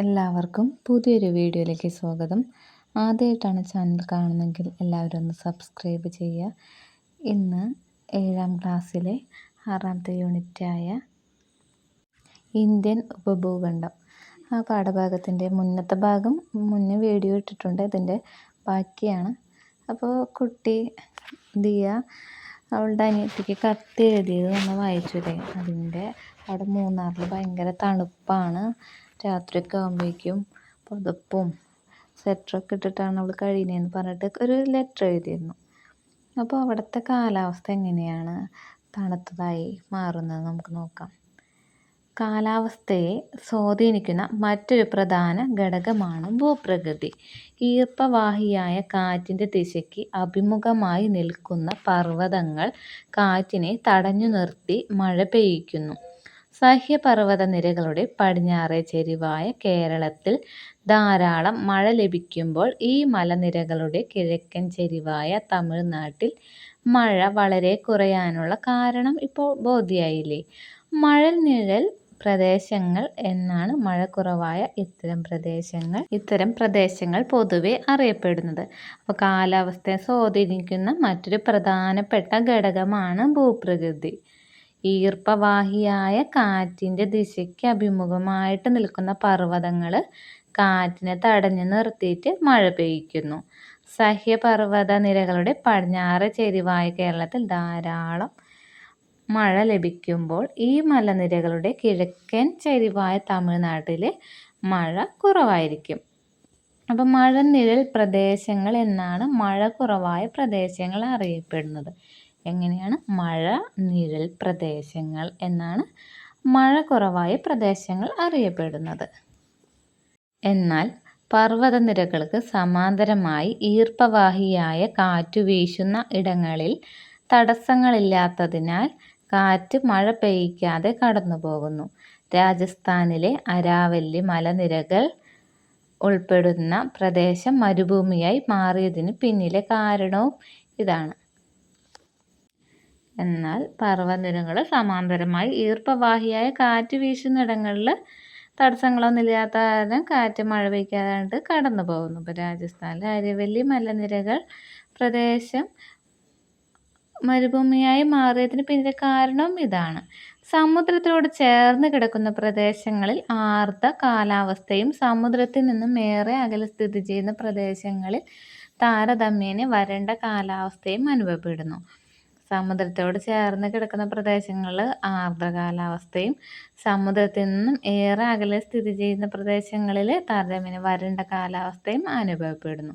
എല്ലാവർക്കും പുതിയൊരു വീഡിയോയിലേക്ക് സ്വാഗതം. ആദ്യമായിട്ടാണ് ചാനൽ കാണുന്നതെങ്കിൽ എല്ലാവരും ഒന്ന് സബ്സ്ക്രൈബ് ചെയ്യുക. ഇന്ന് ഏഴാം ക്ലാസ്സിലെ ആറാമത്തെ യൂണിറ്റായ ഇന്ത്യൻ ഉപഭൂഖണ്ഡം. ആ പാഠഭാഗത്തിന്റെ മുന്നത്തെ ഭാഗം മുന്നേ വീഡിയോ ഇട്ടിട്ടുണ്ട്. ഇതിന്റെ ബാക്കിയാണ്. അപ്പോൾ കുട്ടി ദിയ അവളുടെ അനിയത്തിക്ക് കത്ത് എഴുതിയത് നമ്മൾ വായിച്ചില്ലേ അതിന്റെ അവിടെ മൂന്നാറിൽ ഭയങ്കര തണുപ്പാണ്. രാത്രിയൊക്കെ ആകുമ്പോഴേക്കും പുതപ്പും സ്വെറ്ററൊക്കെ ഇട്ടിട്ടാണ് അവൾ കഴിയുന്നതെന്ന് പറഞ്ഞിട്ട് ഒരു ലെറ്റർ എഴുതിയിരുന്നു. അപ്പോൾ അവിടുത്തെ കാലാവസ്ഥ എങ്ങനെയാണ്? തണുത്തതായി മാറുന്നത് നമുക്ക് നോക്കാം. കാലാവസ്ഥയെ സ്വാധീനിക്കുന്ന മറ്റൊരു പ്രധാന ഘടകമാണ് ഭൂപ്രകൃതി. ഈർപ്പവാഹിയായ കാറ്റിന്റെ ദിശയ്ക്ക് അഭിമുഖമായി നിൽക്കുന്ന പർവതങ്ങൾ കാറ്റിനെ തടഞ്ഞു നിർത്തി മഴ പെയ്യിക്കുന്നു. നിരകളുടെ പടിഞ്ഞാറേ ചെരിവായ കേരളത്തിൽ ധാരാളം മഴ ലഭിക്കുമ്പോൾ ഈ മലനിരകളുടെ കിഴക്കൻ ചെരിവായ തമിഴ്നാട്ടിൽ മഴ വളരെ കുറയാനുള്ള കാരണം ഇപ്പോൾ ബോധ്യമായില്ലേ മഴനിഴൽ പ്രദേശങ്ങൾ എന്നാണ് മഴ കുറവായ ഇത്തരം പ്രദേശങ്ങൾ. ഇത്തരം പ്രദേശങ്ങൾ പൊതുവെ അറിയപ്പെടുന്നത്. അപ്പോൾ കാലാവസ്ഥയെ സ്വാധീനിക്കുന്ന മറ്റൊരു പ്രധാനപ്പെട്ട ഘടകമാണ് ഭൂപ്രകൃതി. ഈർപ്പവാഹിയായ കാറ്റിന്റെ ദിശയ്ക്ക് അഭിമുഖമായിട്ട് നിൽക്കുന്ന പർവതങ്ങൾ കാറ്റിനെ തടഞ്ഞു നിർത്തിയിട്ട് മഴ പെയ്യ്ക്കുന്നു. സഹ്യപർവത നിരകളുടെ പടിഞ്ഞാറ് ചെരിവായ കേരളത്തിൽ ധാരാളം മഴ ലഭിക്കുമ്പോൾ ഈ മലനിരകളുടെ കിഴക്കൻ ചെരിവായ തമിഴ്നാട്ടിൽ മഴ കുറവായിരിക്കും. അപ്പം മഴനിഴൽ പ്രദേശങ്ങൾ എന്നാണ് മഴ കുറവായ പ്രദേശങ്ങൾ അറിയപ്പെടുന്നത്. എങ്ങനെയാണ്? മഴ നിഴൽ പ്രദേശങ്ങൾ എന്നാണ് മഴ കുറവായ പ്രദേശങ്ങൾ അറിയപ്പെടുന്നത്. എന്നാൽ പർവതനിരകൾക്ക് സമാന്തരമായി ഈർപ്പവാഹിയായ കാറ്റു വീശുന്ന ഇടങ്ങളിൽ തടസ്സങ്ങളില്ലാത്തതിനാൽ കാറ്റ് മഴ പെയ്യിക്കാതെ കടന്നുപോകുന്നു. രാജസ്ഥാനിലെ അരാവല്ലി മലനിരകൾ ഉൾപ്പെടുന്ന പ്രദേശം മരുഭൂമിയായി മാറിയതിന് പിന്നിലെ കാരണവും ഇതാണ്. എന്നാൽ പർവതനിരകൾ സമാന്തരമായി ഈർപ്പവാഹിയായ കാറ്റ് വീശുന്നിടങ്ങളിൽ തടസ്സങ്ങളൊന്നും ഇല്ലാത്ത കാരണം കാറ്റ് മഴ പെയ്ക്കാതായിട്ട് കടന്നു പോകുന്നു. ഇപ്പോൾ രാജസ്ഥാനിലെ അരവല്ലി മലനിരകൾ പ്രദേശം മരുഭൂമിയായി മാറിയതിന് പിന്നിലെ കാരണം ഇതാണ്. സമുദ്രത്തിനോട് ചേർന്ന് കിടക്കുന്ന പ്രദേശങ്ങളിൽ ആർദ്ര കാലാവസ്ഥയും സമുദ്രത്തിൽ നിന്നും ഏറെ അകലെ സ്ഥിതി ചെയ്യുന്ന പ്രദേശങ്ങളിൽ താരതമ്യേന വരണ്ട കാലാവസ്ഥയും അനുഭവപ്പെടുന്നു. സമുദ്രത്തോട് ചേർന്ന് കിടക്കുന്ന പ്രദേശങ്ങളിൽ ആർദ്ര കാലാവസ്ഥയും സമുദ്രത്തിൽ നിന്നും ഏറെ അകലെ സ്ഥിതി ചെയ്യുന്ന പ്രദേശങ്ങളിൽ താരതമ്യേന വരണ്ട കാലാവസ്ഥയും അനുഭവപ്പെടുന്നു.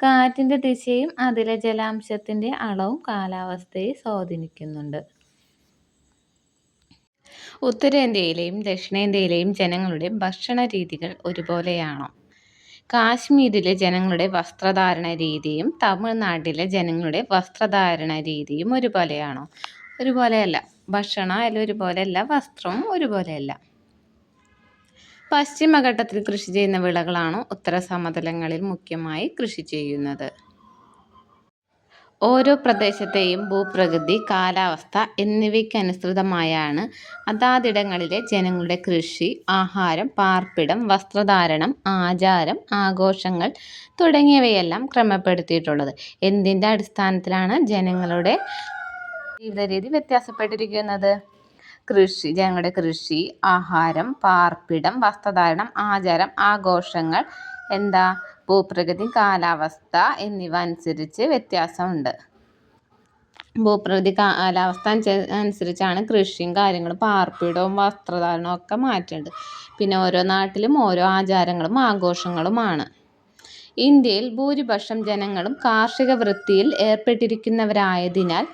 കാറ്റിന്റെ ദിശയും അതിലെ ജലാംശത്തിന്റെ അളവും കാലാവസ്ഥയെ സ്വാധീനിക്കുന്നുണ്ട്. ഉത്തരേന്ത്യയിലെയും ദക്ഷിണേന്ത്യയിലെയും ജനങ്ങളുടെ ഭക്ഷണ രീതികൾ ഒരുപോലെയാണോ? കാശ്മീരിലെ ജനങ്ങളുടെ വസ്ത്രധാരണ രീതിയും തമിഴ്നാട്ടിലെ ജനങ്ങളുടെ വസ്ത്രധാരണ രീതിയും ഒരുപോലെയാണോ? ഒരുപോലെയല്ല. അല്ല ഒരുപോലെയല്ല. വസ്ത്രവും ഒരുപോലെയല്ല. പശ്ചിമഘട്ടത്തിൽ കൃഷി ചെയ്യുന്ന വിളകളാണോ ഉത്തര സമതലങ്ങളിൽ മുഖ്യമായി കൃഷി ചെയ്യുന്നത്? ഓരോ പ്രദേശത്തെയും ഭൂപ്രകൃതി കാലാവസ്ഥ എന്നിവയ്ക്കനുസൃതമായാണ് അതാതിടങ്ങളിലെ ജനങ്ങളുടെ കൃഷി ആഹാരം പാർപ്പിടം വസ്ത്രധാരണം ആചാരം ആഘോഷങ്ങൾ തുടങ്ങിയവയെല്ലാം ക്രമപ്പെടുത്തിയിട്ടുള്ളത്. എന്തിന്റെ അടിസ്ഥാനത്തിലാണ് ജനങ്ങളുടെ ജീവിതരീതി വ്യത്യാസപ്പെട്ടിരിക്കുന്നത്? കൃഷി ജനങ്ങളുടെ കൃഷി ആഹാരം പാർപ്പിടം വസ്ത്രധാരണം ആചാരം ആഘോഷങ്ങൾ എന്താ? ഭൂപ്രകൃതി കാലാവസ്ഥ എന്നിവ അനുസരിച്ച് വ്യത്യാസമുണ്ട്. ഭൂപ്രകൃതി കാലാവസ്ഥ അനുസരിച്ചാണ് കൃഷിയും കാര്യങ്ങളും പാർപ്പിടവും വസ്ത്രധാരണവും ഒക്കെ മാറ്റുന്നുണ്ട് പിന്നെ ഓരോ നാട്ടിലും ഓരോ ആചാരങ്ങളും ആഘോഷങ്ങളുമാണ്. ഇന്ത്യയിൽ ഭൂരിപക്ഷം ജനങ്ങളും കാർഷിക വൃത്തിയിൽ ഏർപ്പെട്ടിരിക്കുന്നവരായതിനാൽ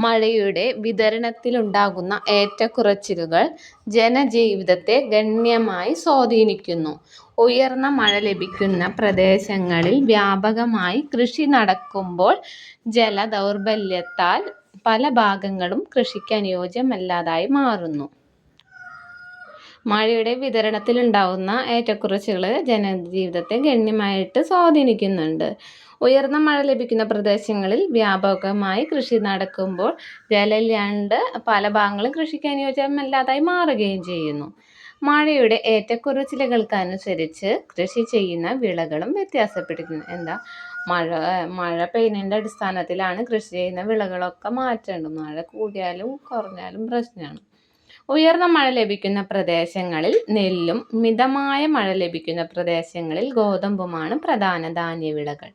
മഴയുടെ വിതരണത്തിലുണ്ടാകുന്ന ഏറ്റക്കുറച്ചിലുകൾ ജനജീവിതത്തെ ഗണ്യമായി സ്വാധീനിക്കുന്നു. ഉയർന്ന മഴ ലഭിക്കുന്ന പ്രദേശങ്ങളിൽ വ്യാപകമായി കൃഷി നടക്കുമ്പോൾ ജലദൗർലഭ്യത്താൽ പല ഭാഗങ്ങളും കൃഷിക്ക് അനുയോജ്യമല്ലാതായി മാറുന്നു. മഴയുടെ വിതരണത്തിലുണ്ടാവുന്ന ഏറ്റക്കുറച്ചുകൾ ജനജീവിതത്തെ ഗണ്യമായിട്ട് സ്വാധീനിക്കുന്നുണ്ട്. ഉയർന്ന മഴ ലഭിക്കുന്ന പ്രദേശങ്ങളിൽ വ്യാപകമായി കൃഷി നടക്കുമ്പോൾ ജലമില്ലാണ്ട് പല ഭാഗങ്ങളും കൃഷിക്ക് അനുയോജ്യമല്ലാതായി മാറുകയും ചെയ്യുന്നു. മഴയുടെ ഏറ്റക്കുറച്ചിലുകൾക്കനുസരിച്ച് കൃഷി ചെയ്യുന്ന വിളകളും വ്യത്യാസപ്പെട്ടിരിക്കുന്നു എന്താ? മഴ മഴ പെയ്യുന്നതിന്റെ അടിസ്ഥാനത്തിലാണ് കൃഷി ചെയ്യുന്ന വിളകളൊക്കെ മാറ്റേണ്ടത്. മഴ കൂടിയാലും കുറഞ്ഞാലും പ്രശ്നമാണ്. ഉയർന്ന മഴ ലഭിക്കുന്ന പ്രദേശങ്ങളിൽ നെല്ലും മിതമായ മഴ ലഭിക്കുന്ന പ്രദേശങ്ങളിൽ ഗോതമ്പുമാണ് പ്രധാന ധാന്യവിളകൾ.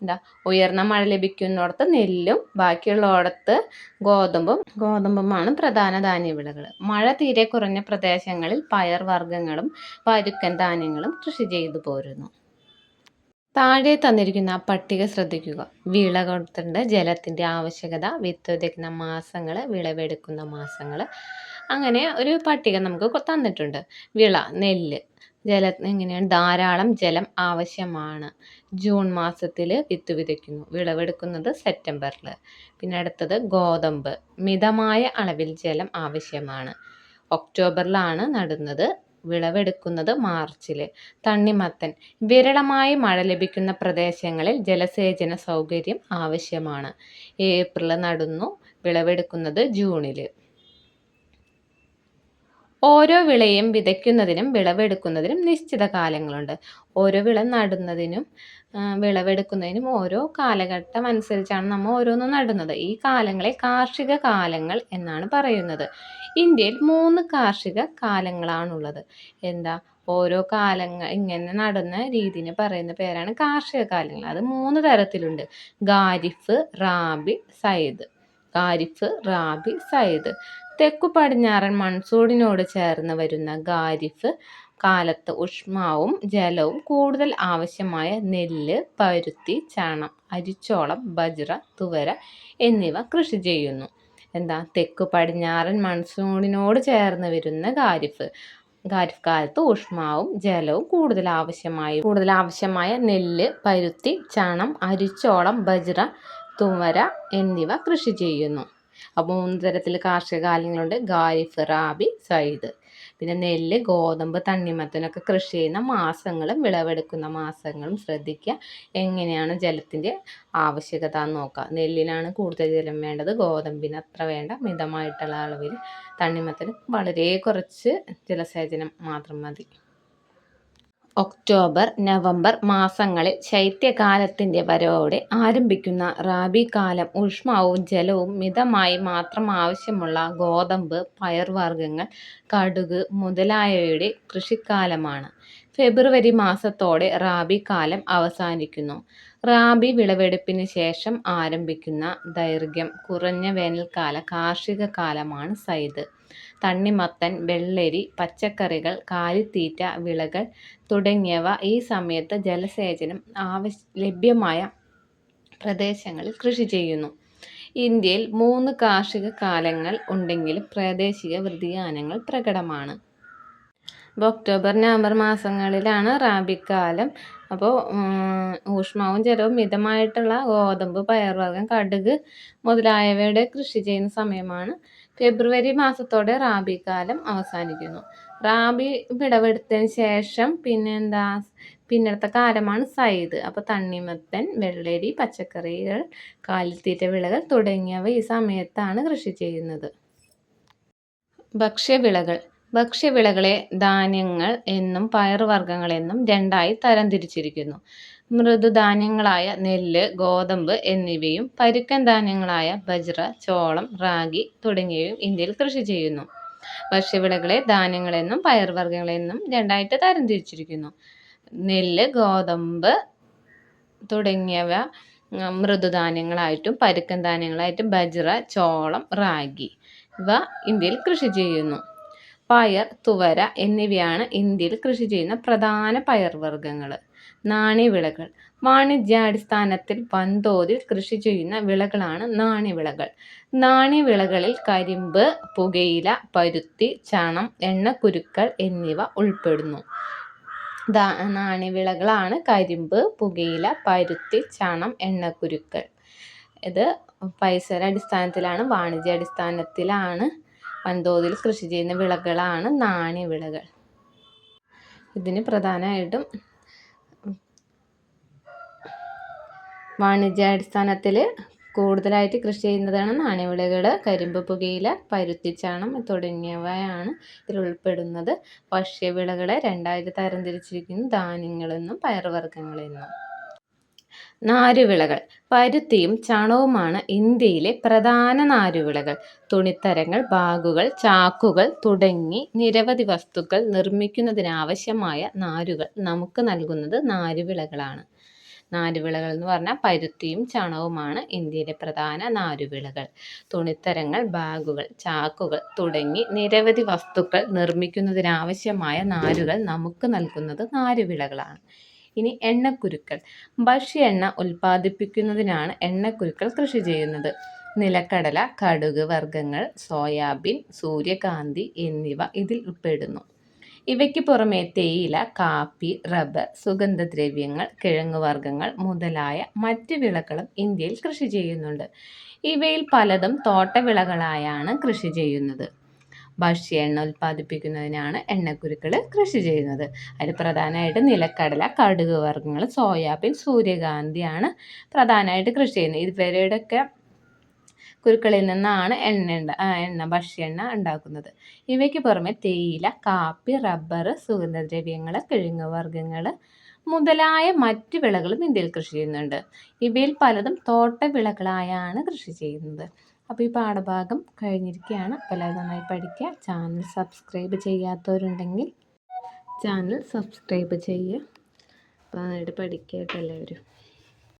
എന്താ? ഉയർന്ന മഴ ലഭിക്കുന്നിടത്ത് നെല്ലും ബാക്കിയുള്ളിടത്ത് ഗോതമ്പും ഗോതമ്പുമാണ് പ്രധാന ധാന്യവിളകൾ. മഴ തീരെ കുറഞ്ഞ പ്രദേശങ്ങളിൽ പയർ വർഗങ്ങളും പരുക്കൻ ധാന്യങ്ങളും കൃഷി ചെയ്തു പോരുന്നു. താഴെ തന്നിരിക്കുന്ന പട്ടിക ശ്രദ്ധിക്കുക. വിള കൊടുത്തിട്ടുണ്ട് ജലത്തിന്റെ ആവശ്യകത വിത്തുതയ്ക്കുന്ന മാസങ്ങൾ വിളവെടുക്കുന്ന മാസങ്ങൾ അങ്ങനെ ഒരു പട്ടിക നമുക്ക് തന്നിട്ടുണ്ട്. വിള നെല്ല് ജല എങ്ങനെയാണ്? ധാരാളം ജലം ആവശ്യമാണ്. ജൂൺ മാസത്തിൽ വിത്ത് വിതയ്ക്കുന്നു. വിളവെടുക്കുന്നത് സെപ്റ്റംബറിൽ പിന്നെ അടുത്തത് ഗോതമ്പ്. മിതമായ അളവിൽ ജലം ആവശ്യമാണ്. ഒക്ടോബറിലാണ് നടുന്നത്. വിളവെടുക്കുന്നത് മാർച്ചിൽ തണ്ണിമത്തൻ. വിരളമായി മഴ ലഭിക്കുന്ന പ്രദേശങ്ങളിൽ ജലസേചന സൗകര്യം ആവശ്യമാണ്. ഏപ്രിൽ നടുന്നു. വിളവെടുക്കുന്നത് ജൂണിൽ ഓരോ വിളയും വിതയ്ക്കുന്നതിനും വിളവെടുക്കുന്നതിനും നിശ്ചിത കാലങ്ങളുണ്ട്. ഓരോ വിള നടുന്നതിനും വിളവെടുക്കുന്നതിനും ഓരോ കാലഘട്ടം അനുസരിച്ചാണ് നമ്മൾ ഓരോന്നും നടുന്നത്. ഈ കാലങ്ങളെ കാർഷിക കാലങ്ങൾ എന്നാണ് പറയുന്നത്. ഇന്ത്യയിൽ മൂന്ന് കാർഷിക കാലങ്ങളാണുള്ളത്. എന്താ? ഓരോ കാലങ്ങൾ ഇങ്ങനെ നടുന്ന രീതിനെ പറയുന്ന പേരാണ് കാർഷിക കാലങ്ങൾ. അത് മൂന്ന് തരത്തിലുണ്ട്. ഖാരിഫ് റാബി സയ്ദ്. ഖാരിഫ് റാബി സയ്ദ്. തെക്കു പടിഞ്ഞാറൻ മൺസൂണിനോട് ചേർന്ന് വരുന്ന ഖാരിഫ് കാലത്ത് ഉഷ്മാവും ജലവും കൂടുതൽ ആവശ്യമായ നെല്ല് പരുത്തി ചണം അരിച്ചോളം ബജ്ര തുവര എന്നിവ കൃഷി ചെയ്യുന്നു. എന്താ? തെക്കു പടിഞ്ഞാറൻ മൺസൂണിനോട് ചേർന്ന് വരുന്ന ഖാരിഫ് ഖാരിഫ് കാലത്ത് ഊഷ്മാവും ജലവും കൂടുതൽ ആവശ്യമായി കൂടുതൽ ആവശ്യമായ നെല്ല് പരുത്തി ചണം അരിച്ചോളം ബജ്ര തുവര എന്നിവ കൃഷി ചെയ്യുന്നു. അപ്പോൾ മൂന്ന് തരത്തിൽ കാർഷിക കാലങ്ങളുണ്ട് ഖാരിഫ് റാബി സൈദ് പിന്നെ നെല്ല് ഗോതമ്പ് തണ്ണിമത്തനൊക്കെ കൃഷി ചെയ്യുന്ന മാസങ്ങളും വിളവെടുക്കുന്ന മാസങ്ങളും ശ്രദ്ധിക്കുക. എങ്ങനെയാണ് ജലത്തിന്റെ ആവശ്യകത എന്ന് നോക്കുക. നെല്ലിനാണ് കൂടുതൽ ജലം വേണ്ടത്. ഗോതമ്പിന് അത്ര വേണ്ട. മിതമായിട്ടുള്ള അളവിൽ തണ്ണിമത്തന് വളരെ കുറച്ച് ജലസേചനം മാത്രം മതി. ഒക്ടോബർ നവംബർ മാസങ്ങളിൽ ശൈത്യകാലത്തിന്റെ വരവോടെ ആരംഭിക്കുന്ന റാബി കാലം ഊഷ്മാവും ജലവും മിതമായി മാത്രം ആവശ്യമുള്ള ഗോതമ്പ് പയർവർഗങ്ങൾ കടുക് മുതലായവയുടെ കൃഷിക്കാലമാണ്. ഫെബ്രുവരി മാസത്തോടെ റാബി കാലം അവസാനിക്കുന്നു. റാബി വിളവെടുപ്പിന് ശേഷം ആരംഭിക്കുന്ന ദൈർഘ്യം കുറഞ്ഞ വേനൽക്കാല കാർഷിക കാലമാണ് സൈദ് തണ്ണിമത്തൻ വെള്ളരി പച്ചക്കറികൾ കാലിത്തീറ്റ വിളകൾ തുടങ്ങിയവ ഈ സമയത്ത് ജലസേചനം ആവശ്യ ലഭ്യമായ പ്രദേശങ്ങളിൽ കൃഷി ചെയ്യുന്നു. ഇന്ത്യയിൽ മൂന്ന് കാർഷിക കാലങ്ങൾ ഉണ്ടെങ്കിലും പ്രാദേശിക വ്യതിയാനങ്ങൾ പ്രകടമാണ്. ഒക്ടോബർ നവംബർ മാസങ്ങളിലാണ് റാബിക്കാലം. അപ്പോൾ ഊഷ്മാവും ജലവും മിതമായിട്ടുള്ള ഗോതമ്പ് പയർവർഗം കടുക് മുതലായവയുടെ കൃഷി ചെയ്യുന്ന സമയമാണ്. ഫെബ്രുവരി മാസത്തോടെ റാബി കാലം അവസാനിക്കുന്നു. റാബി വിടവെടുത്തതിന് ശേഷം പിന്നെ എന്താ പിന്നത്തെ കാലമാണ് സൈദ് അപ്പോൾ തണ്ണിമത്തൻ വെള്ളരി പച്ചക്കറികൾ കാലിത്തീറ്റ വിളകൾ തുടങ്ങിയവ ഈ സമയത്താണ് കൃഷി ചെയ്യുന്നത്. ഭക്ഷ്യവിളകൾ. ഭക്ഷ്യവിളകളെ ധാന്യങ്ങൾ എന്നും പയറുവർഗങ്ങളെന്നും രണ്ടായി തരംതിരിച്ചിരിക്കുന്നു. മൃദുധാന്യങ്ങളായ നെല്ല് ഗോതമ്പ് എന്നിവയും പരുക്കൻ ധാന്യങ്ങളായ ബജ്ര ചോളം റാഗി തുടങ്ങിയവയും ഇന്ത്യയിൽ കൃഷി ചെയ്യുന്നു. ഭക്ഷ്യവിളകളെ ധാന്യങ്ങളെന്നും പയർവർഗങ്ങളെന്നും രണ്ടായിട്ട് തരംതിരിച്ചിരിക്കുന്നു. നെല്ല് ഗോതമ്പ് തുടങ്ങിയവ മൃദുധാന്യങ്ങളായിട്ടും പരുക്കൻ ധാന്യങ്ങളായിട്ടും ബജ്ര ചോളം റാഗി ഇവ ഇന്ത്യയിൽ കൃഷി ചെയ്യുന്നു. പയർ തുവര എന്നിവയാണ് ഇന്ത്യയിൽ കൃഷി ചെയ്യുന്ന പ്രധാന പയർവർഗങ്ങൾ നാണ്യവിളകൾ. വാണിജ്യാടിസ്ഥാനത്തിൽ വൻതോതിൽ കൃഷി ചെയ്യുന്ന വിളകളാണ് നാണ്യവിളകൾ. നാണ്യവിളകളിൽ കരിമ്പ് പുകയില പരുത്തി ചണം എണ്ണക്കുരുക്കൾ എന്നിവ ഉൾപ്പെടുന്നു. നാണ്യവിളകളാണ് കരിമ്പ് പുകയില പരുത്തി ചണം എണ്ണക്കുരുക്കൾ. ഇത് പൈസയുടെ അടിസ്ഥാനത്തിലാണ് വാണിജ്യ അടിസ്ഥാനത്തിലാണ് വൻതോതിൽ കൃഷി ചെയ്യുന്ന വിളകളാണ് നാണ്യവിളകൾ ഇതിന് പ്രധാനമായിട്ടും വാണിജ്യാടിസ്ഥാനത്തിൽ കൂടുതലായിട്ട് കൃഷി ചെയ്യുന്നതാണ് നാണ്യവിളകൾ കരിമ്പ് പുകയില പരുത്തിച്ചാണം തുടങ്ങിയവയാണ് ഇതിൽ ഉൾപ്പെടുന്നത്. ഭക്ഷ്യവിളകളെ രണ്ടായിട്ട് തരംതിരിച്ചിരിക്കുന്നു. ധാന്യങ്ങളെന്നും പയറുവർഗങ്ങളെന്നും നാരുവിളകൾ. പരുത്തിയും ചണവുമാണ് ഇന്ത്യയിലെ പ്രധാന നാരുവിളകൾ. തുണിത്തരങ്ങൾ ബാഗുകൾ ചാക്കുകൾ തുടങ്ങി നിരവധി വസ്തുക്കൾ നിർമ്മിക്കുന്നതിനാവശ്യമായ നാരുകൾ നമുക്ക് നൽകുന്നത് നാരുവിളകളാണ്. നാരുവിളകൾ എന്ന് പറഞ്ഞാൽ പരുത്തിയും ചണവുമാണ് ഇന്ത്യയിലെ പ്രധാന നാരുവിളകൾ. തുണിത്തരങ്ങൾ ബാഗുകൾ ചാക്കുകൾ തുടങ്ങി നിരവധി വസ്തുക്കൾ നിർമ്മിക്കുന്നതിനാവശ്യമായ നാരുകൾ നമുക്ക് നൽകുന്നത് നാരുവിളകളാണ്. ഇനി എണ്ണക്കുരുക്കൾ. ഭക്ഷ്യ എണ്ണ ഉൽപ്പാദിപ്പിക്കുന്നതിനാണ് എണ്ണക്കുരുക്കൾ കൃഷി ചെയ്യുന്നത്. നിലക്കടല കടുക് വർഗങ്ങൾ സോയാബീൻ സൂര്യകാന്തി എന്നിവ ഇതിൽ ഉൾപ്പെടുന്നു. ഇവയ്ക്ക് പുറമെ തേയില കാപ്പി റബ്ബർ സുഗന്ധദ്രവ്യങ്ങൾ കിഴങ്ങുവർഗങ്ങൾ മുതലായ മറ്റ് വിളകളും ഇന്ത്യയിൽ കൃഷി ചെയ്യുന്നുണ്ട്. ഇവയിൽ പലതും തോട്ടവിളകളായാണ് കൃഷി ചെയ്യുന്നത്. ഭക്ഷ്യ എണ്ണ ഉൽപ്പാദിപ്പിക്കുന്നതിനാണ് എണ്ണക്കുരുക്കൾ കൃഷി ചെയ്യുന്നത്. അതിൽ പ്രധാനമായിട്ട് നിലക്കടല കടുക് വർഗങ്ങൾ സോയാബീൻ സൂര്യകാന്തിയാണ് പ്രധാനമായിട്ട് കൃഷി ചെയ്യുന്നത്. ഇവരുടെയൊക്കെ കുരുക്കളിൽ നിന്നാണ് എണ്ണ എണ്ണ ഭക്ഷ്യ എണ്ണ ഉണ്ടാക്കുന്നത്. ഇവയ്ക്ക് പുറമെ തേയില കാപ്പി റബ്ബർ സുഗന്ധദ്രവ്യങ്ങൾ കിഴങ്ങ് വർഗങ്ങൾ മുതലായ മറ്റ് വിളകളും ഇന്ത്യയിൽ കൃഷി ചെയ്യുന്നുണ്ട്. ഇവയിൽ പലതും തോട്ടവിളകളായാണ് കൃഷി ചെയ്യുന്നത്. അപ്പോൾ ഈ പാഠഭാഗം കഴിഞ്ഞിരിക്കുകയാണ്. അപ്പോൾ എല്ലാവരും നന്നായി പഠിക്കുക. ചാനൽ സബ്സ്ക്രൈബ് ചെയ്യാത്തവരുണ്ടെങ്കിൽ ചാനൽ സബ്സ്ക്രൈബ് ചെയ്യുക. അപ്പോൾ നന്നായിട്ട് പഠിക്കുക കേട്ടോ എല്ലാവരും.